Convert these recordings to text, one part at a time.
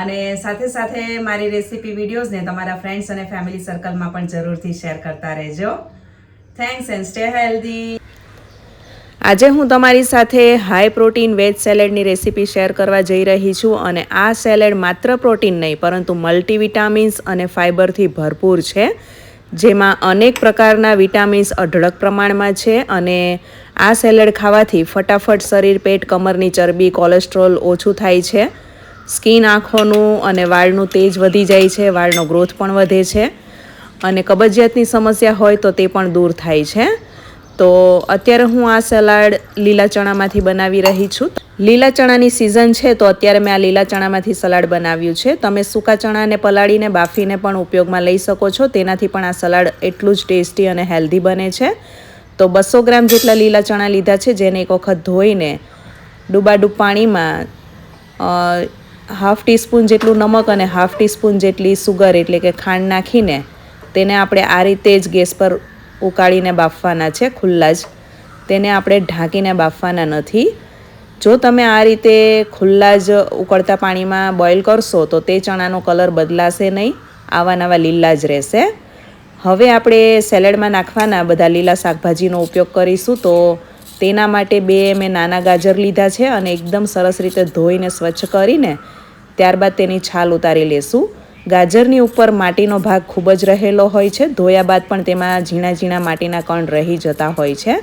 અને સાથે સાથે મારી રેસીપી વિડીયોઝને તમારા ફ્રેન્ડ્સ અને ફેમિલી સર્કલમાં પણ જરૂરથી શેર કરતા રહેજો. થેન્ક્સ એન્ડ સ્ટે હેલ્ધી આજે હું તમારી સાથે હાઈ પ્રોટીન વેજ સેલેડની રેસીપી શેર કરવા જઈ રહી છું અને આ સેલેડ માત્ર પ્રોટીન નહીં, પરંતુ મલ્ટીવિટામિન્સ અને ફાઇબરથી ભરપૂર છે. જેમાં અનેક પ્રકારના વિટામિન્સ અઢળક પ્રમાણમાં છે અને આ સેલેડ ખાવાથી ફટાફટ શરીર, પેટ, કમરની ચરબી કોલેસ્ટ્રોલ ઓછું થાય છે. સ્કિન આંખોનું અને વાળનું તેજ વધી જાય છે, વાળનો ગ્રોથ પણ વધે છે. અને કબજિયાતની સમસ્યા હોય તો તે પણ દૂર થાય છે. તો અત્યારે હું આ સલાડ લીલા ચણામાંથી બનાવી રહી છું. લીલા ચણાની સિઝન છે તો અત્યારે મેં આ લીલા ચણામાંથી સલાડ બનાવ્યું છે. તમે સૂકા ચણાને પલાળીને બાફીને પણ ઉપયોગમાં લઈ શકો છો. તેનાથી પણ આ સલાડ એટલું જ ટેસ્ટી અને હેલ્ધી બને છે. તો બસો ગ્રામ જેટલા લીલા ચણા લીધા છે, જેને એક વખત ધોઈને ડૂબાડૂબ પાણીમાં હાફ ટીસ્પૂન જેટલું નમક અને હાફ ટીસ્પૂન જેટલી સુગર એટલે કે ખાંડ નાખીને તેને આપણે આ રીતે જ ગેસ પર ઉકાળીને બાફવાના છે ખુલ્લા જ. તેને આપણે ઢાંકીને બાફવાના નથી. જો તમે આ રીતે ખુલ્લા જ ઉકળતા પાણીમાં બોઇલ કરશો તો તે ચણાનો કલર બદલાશે નહીં આવા નવા લીલા જ રહેશે. હવે આપણે સેલેડમાં નાખવાના બધા લીલા શાકભાજીનો ઉપયોગ કરીશું તો તેના માટે બે મેં નાના ગાજર લીધા છે અને એકદમ સરસ રીતે ધોઈને સ્વચ્છ કરીને ત્યારબાદ તેની છાલ ઉતારી લેશું. ગાજરની ઉપર માટીનો ભાગ ખૂબ જ રહેલો હોય છે. ધોયા બાદ પણ તેમાં ઝીણા ઝીણા માટીના કણ રહી જતા હોય છે.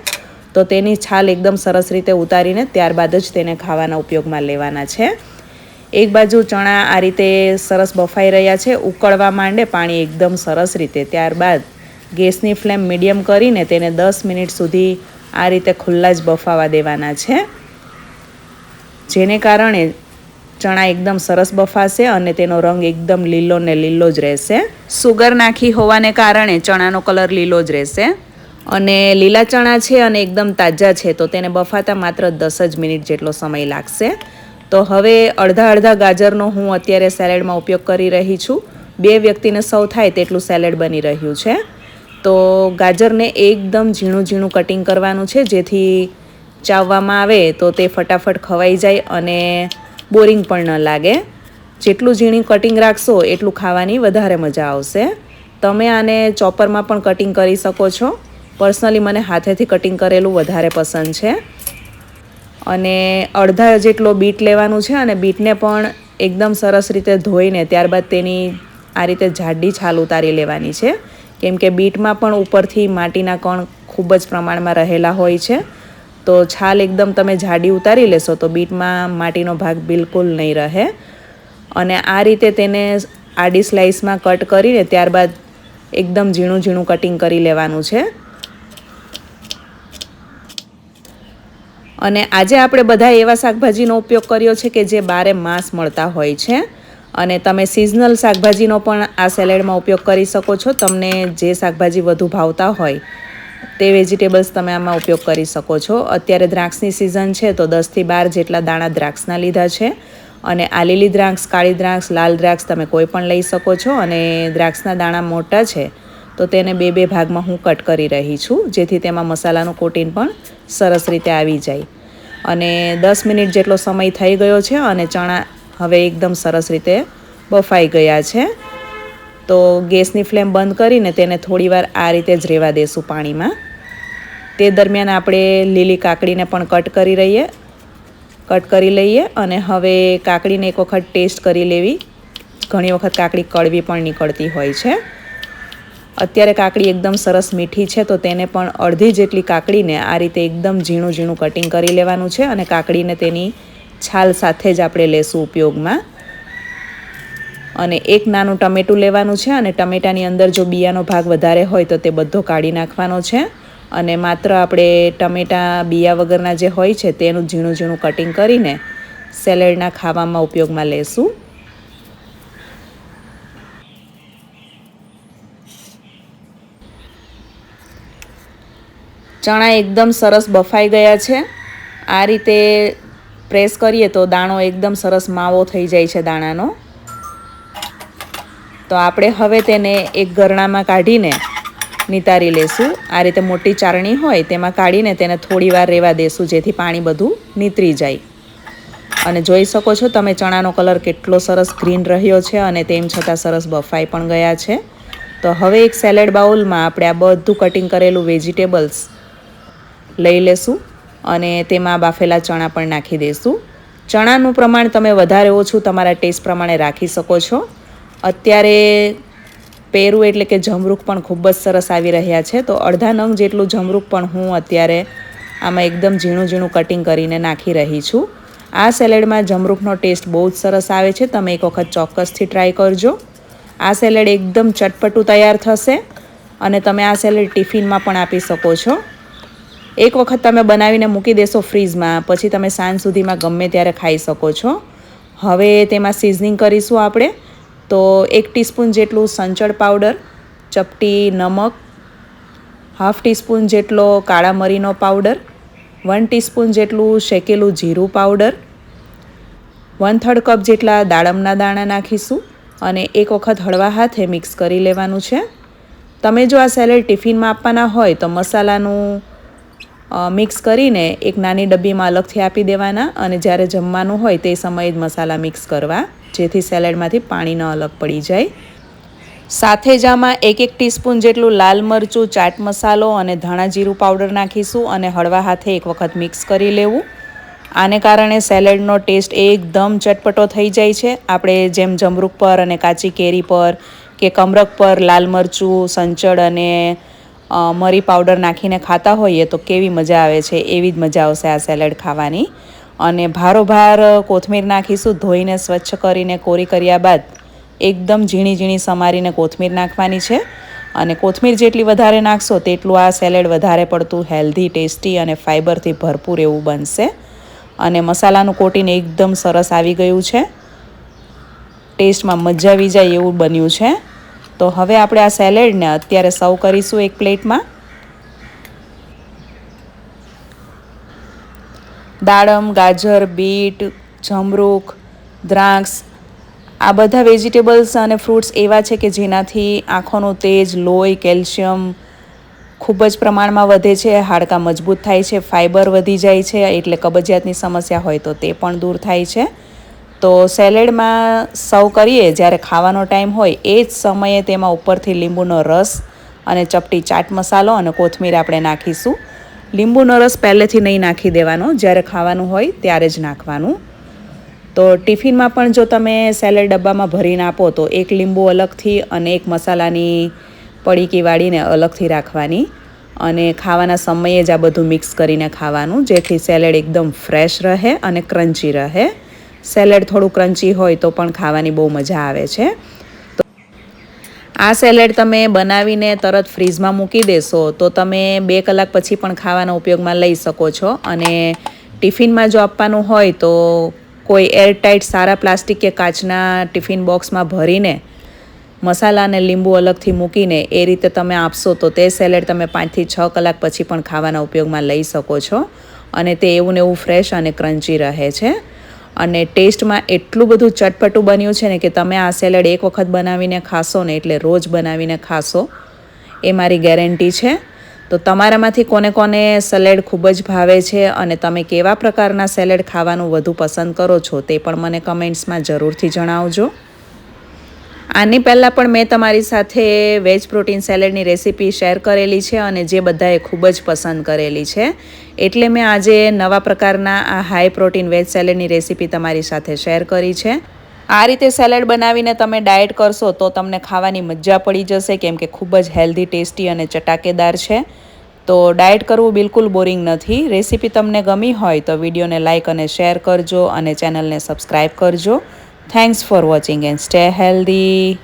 તો તેની છાલ એકદમ સરસ રીતે ઉતારીને ત્યારબાદ જ તેને ખાવાના ઉપયોગમાં લેવાના છે. એક બાજુ ચણા આ રીતે સરસ બફાઈ રહ્યા છે. ઉકળવા માંડે પાણી એકદમ સરસ રીતે. ત્યારબાદ ગેસની ફ્લેમ મીડિયમ કરીને તેને દસ મિનિટ સુધી આ રીતે ખુલ્લા જ બફાવા દેવાના છે. જેને કારણે ચણા એકદમ સરસ બફાશે અને તેનો રંગ એકદમ લીલો ને લીલો જ રહેશે. સુગર નાખી હોવાને કારણે ચણાનો કલર લીલો જ રહેશે. અને લીલા ચણા છે અને એકદમ તાજા છે, તો તેને બફાતા માત્ર દસ જ મિનિટ જેટલો સમય લાગશે. તો હવે અડધા અડધા ગાજરનો હું અત્યારે સેલેડમાં ઉપયોગ કરી રહી છું. બે વ્યક્તિને સૌ થાય તેટલું સેલેડ બની રહ્યું છે. તો ગાજરને એકદમ ઝીણું ઝીણું કટિંગ કરવાનું છે, જેથી ચાવવામાં આવે તો તે ફટાફટ ખવાઈ જાય અને બોરિંગ પણ ન લાગે. જેટલું ઝીણી કટિંગ રાખશો, એટલું ખાવાની વધારે મજા આવશે. તમે આને ચોપરમાં પણ કટિંગ કરી શકો છો. પર્સનલી મને હાથેથી કટિંગ કરેલું વધારે પસંદ છે. અને અડધા જેટલો બીટ લેવાનું છે અને બીટને પણ એકદમ સરસ રીતે ધોઈને ત્યારબાદ તેની આ રીતે જાડી છાલ ઉતારી લેવાની છે. કેમ કે બીટમાં પણ ઉપરથી માટીના કણ ખૂબ જ પ્રમાણમાં રહેલા હોય છે. તો છાલ એકદમ તમે જાડી ઉતારી લેશો તો બીટમાં માટીનો ભાગ બિલકુલ નહીં રહે. અને આ રીતે તેને આડી સ્લાઇસમાં કટ કરીને ત્યારબાદ એકદમ ઝીણું ઝીણું કટિંગ કરી લેવાનું છે. અને આજે આપણે બધા એવા શાકભાજીનો ઉપયોગ કર્યો છે કે જે બારે માંસ મળતા હોય છે. અને તમે સિઝનલ શાકભાજીનો પણ આ સેલેડમાં ઉપયોગ કરી શકો છો. તમને જે શાકભાજી વધુ ભાવતા હોય તે વેજીટેબલ્સ તમે આમાં ઉપયોગ કરી શકો છો. અત્યારે દ્રાક્ષની સિઝન છે તો દસથી બાર જેટલા દાણા દ્રાક્ષના લીધા છે. અને આ લીલી દ્રાક્ષ, કાળી દ્રાક્ષ, લાલ દ્રાક્ષ તમે કોઈ પણ લઈ શકો છો અને દ્રાક્ષના દાણા મોટા છે તો તેને બે બે ભાગમાં હું કટ કરી રહી છું, જેથી તેમાં મસાલાનું કોટિંગ પણ સરસ રીતે આવી જાય. અને દસ મિનિટ જેટલો સમય થઈ ગયો છે અને ચણા હવે એકદમ સરસ રીતે બફાઈ ગયા છે. તો ગેસની ફ્લેમ બંધ કરીને તેને થોડીવાર આ રીતે જ રહેવા દેશું પાણીમાં. તે દરમિયાન આપણે લીલી કાકડીને પણ કટ કરી રહીએ. કટ કરી લઈએ અને હવે કાકડીને એક વખત ટેસ્ટ કરી લેવી. ઘણી વખત કાકડી કડવી પણ નીકળતી હોય છે. અત્યારે કાકડી એકદમ સરસ મીઠી છે, તો તેને પણ અડધી જેટલી કાકડીને આ રીતે એકદમ ઝીણું ઝીણું કટિંગ કરી લેવાનું છે અને કાકડીને તેની છાલ સાથે જ આપણે લેશું ઉપયોગમાં. અને એક નાનું ટમેટું લેવાનું છે અને ટમેટાની અંદર જો બિયાનો ભાગ વધારે હોય તો તે બધો કાઢી નાખવાનો છે. અને માત્ર આપણે ટમેટાં, બિયા વગરના જે હોય છે, તેનું ઝીણું ઝીણું કટિંગ કરીને સેલેડના ખાવામાં ઉપયોગમાં લેશું. ચણા એકદમ સરસ બફાઈ ગયા છે. આ રીતે પ્રેસ કરીએ તો દાણો એકદમ સરસ માવો થઈ જાય છે દાણાનો. તો આપણે હવે તેને એક ગરણામાં કાઢીને નિતારી લેશું. આ રીતે મોટી ચારણી હોય તેમાં કાઢીને તેને થોડી વાર રહેવા દેશું, જેથી પાણી બધું નીતરી જાય. અને જોઈ શકો છો તમે ચણાનો કલર કેટલો સરસ ગ્રીન રહ્યો છે અને તેમ છતાં સરસ બફાઈ પણ ગયા છે. તો હવે એક સેલેડ બાઉલમાં આપણે આ બધું કટિંગ કરેલું વેજીટેબલ્સ લઈ લેશું અને તેમાં બાફેલા ચણા પણ નાખી દઈશું ચણાનું પ્રમાણ તમે વધારે ઓછું તમારા ટેસ્ટ પ્રમાણે રાખી શકો છો. અત્યારે પેરું એટલે કે જમરૂખ પણ ખૂબ જ સરસ આવી રહ્યા છે. તો અડધા નંગ જેટલું જમરૂખ પણ હું અત્યારે આમાં એકદમ ઝીણું ઝીણું કટિંગ કરીને નાખી રહી છું. આ સેલેડમાં જમરૂખનો ટેસ્ટ બહુ જ સરસ આવે છે. તમે એક વખત ચોક્કસથી ટ્રાય કરજો. આ સેલેડ એકદમ ચટપટું તૈયાર થશે અને તમે આ સેલેડ ટિફિનમાં પણ આપી શકો છો. એક વખત તમે બનાવીને મૂકી દેશો ફ્રીઝમાં પછી તમે સાંજ સુધીમાં ગમે ત્યારે ખાઈ શકો છો. હવે તેમાં સિઝનિંગ કરીશું આપણે. તો એક ટીસ્પૂન જેટલું સંચળ પાવડર, ચપટી નમક, હાફ ટીસ્પૂન જેટલો કાળા મરીનો પાવડર, વન ટીસ્પૂન જેટલું શેકેલું જીરું પાવડર, વન થર્ડ કપ જેટલા દાડમના દાણા નાખીશું અને એક વખત હળવા હાથે મિક્સ કરી લેવાનું છે. તમે જો આ સેલેડ ટિફિનમાં આપવાના હોય તો મસાલાનું મિક્સ કરીને એક નાની ડબ્બીમાં અલગથી આપી દેવાના અને જ્યારે જમવાનું હોય તે સમયે જ મસાલા મિક્સ કરવા. જેથી સેલેડમાંથી પાણી ન અલગ પડી જાય. સાથે જ આમાં એક એક ટીસ્પૂન જેટલું લાલ મરચું, ચાટ મસાલો અને ધાણા જીરું પાવડર નાખીશું અને હળવા હાથે એક વખત મિક્સ કરી લેવું. આને કારણે સેલેડનો ટેસ્ટ એકદમ ચટપટો થઈ જાય છે. આપણે જેમ જમરૂક પર અને કાચી કેરી પર કે કમરક પર લાલ મરચું, સંચળ અને મરી પાવડર નાખીને ખાતા હોઈએ તો કેવી મજા આવે છે. એવી જ મજા આવશે આ સેલેડ ખાવાની. અને ભારોભાર, કોથમીર નાખીશું, ધોઈને, સ્વચ્છ કરીને, કોરી કર્યા બાદ એકદમ ઝીણી ઝીણી સમારીને કોથમીર નાખવાની છે. અને કોથમીર જેટલી વધારે નાખશો તેટલું આ સેલેડ વધારે પડતું, હેલ્ધી, ટેસ્ટી અને ફાઇબરથી ભરપૂર એવું બનશે. અને મસાલાનું કોટીને એકદમ સરસ આવી ગયું છે. ટેસ્ટમાં મજા આવી જાય એવું બન્યું છે. તો હવે આપણે આ સેલેડને અત્યારે સર્વ કરીશું એક પ્લેટમાં. દાડમ, ગાજર, બીટ, જમરૂખ, દ્રાક્ષ, આ બધા વેજીટેબલ્સ અને ફ્રૂટ્સ એવા છે કે જેનાથી આંખોનું તેજ, લોહી, કેલ્શિયમ ખૂબ જ પ્રમાણમાં વધે છે, હાડકાં મજબૂત થાય છે, ફાઇબર વધી જાય છે, એટલે કબજિયાતની સમસ્યા હોય તો તે પણ દૂર થાય છે. તો સેલેડમાં સર્વ કરીએ, જ્યારે ખાવાનો ટાઈમ હોય એ જ સમયે તેમાં ઉપરથી લીંબુનો રસ અને ચપટી ચાટ મસાલો અને કોથમીર આપણે નાખીશું. લીંબુનો રસ પહેલેથી નહીં નાખી દેવાનો. જ્યારે ખાવાનું હોય ત્યારે જ નાખવાનું. તો ટિફિનમાં પણ જો તમે સેલેડ ડબ્બામાં ભરીને આપો તો એક લીંબુ અલગથી અને એક મસાલાની પડીકી વાળીને અલગથી રાખવાની. અને ખાવાના સમયે જ આ બધું મિક્સ કરીને ખાવાનું, જેથી સેલેડ એકદમ ફ્રેશ રહે અને ક્રન્ચી રહે. સેલેડ થોડું ક્રન્ચી હોય તો પણ ખાવાની બહુ મજા આવે છે. આ સેલેડ તમે બનાવીને તરત ફ્રીઝમાં મૂકી દેશો, તો તમે બે કલાક પછી પણ ખાવાના ઉપયોગમાં લઈ શકો છો. અને ટિફિનમાં જો આપવાનું હોય તો કોઈ એરટાઇટ સારા પ્લાસ્ટિક કે કાચના ટિફિન બોક્સમાં ભરીને મસાલા અને લીંબુ અલગથી મૂકીને એ રીતે તમે આપશો તો તે સેલેડ તમે પાંચથી છ કલાક પછી પણ ખાવાના ઉપયોગમાં લઈ શકો છો. અને તે એવું ને એવું ફ્રેશ અને ક્રન્ચી રહે છે. અને ટેસ્ટમાં એટલું બધું ચટપટું બન્યું છે ને કે તમે આ સેલેડ એક વખત બનાવીને ખાશો ને એટલે રોજ બનાવીને ખાશો, એ મારી ગેરંટી છે. તો તમારામાંથી કોને કોને સલેડ ખૂબ જ ભાવે છે અને તમે કેવા પ્રકારના સેલેડ ખાવાનું વધુ પસંદ કરો છો તે પણ મને કમેન્ટ્સમાં જરૂરથી જણાવજો. આની પહેલાં પણ મેં તમારી સાથે વેજ પ્રોટીન સેલેડની રેસીપી શેર કરેલી છે અને જે બધાએ ખૂબ જ પસંદ કરેલી છે. એટલે મેં આજે નવા પ્રકારના આ હાઈ પ્રોટીન વેજ સેલેડની રેસીપી તમારી સાથે શેર કરી છે. આ રીતે સેલેડ બનાવીને તમે ડાયટ કરશો તો તમને ખાવાની મજા પડી જશે, કેમ કે ખૂબ જ હેલ્ધી, ટેસ્ટી અને ચટાકેદાર છે. તો ડાયટ કરવું બિલકુલ બોરિંગ નથી. રેસીપી તમને ગમી હોય તો વિડીયોને લાઇક અને શેર કરજો અને ચેનલને સબસ્ક્રાઈબ કરજો. Thanks for watching and stay healthy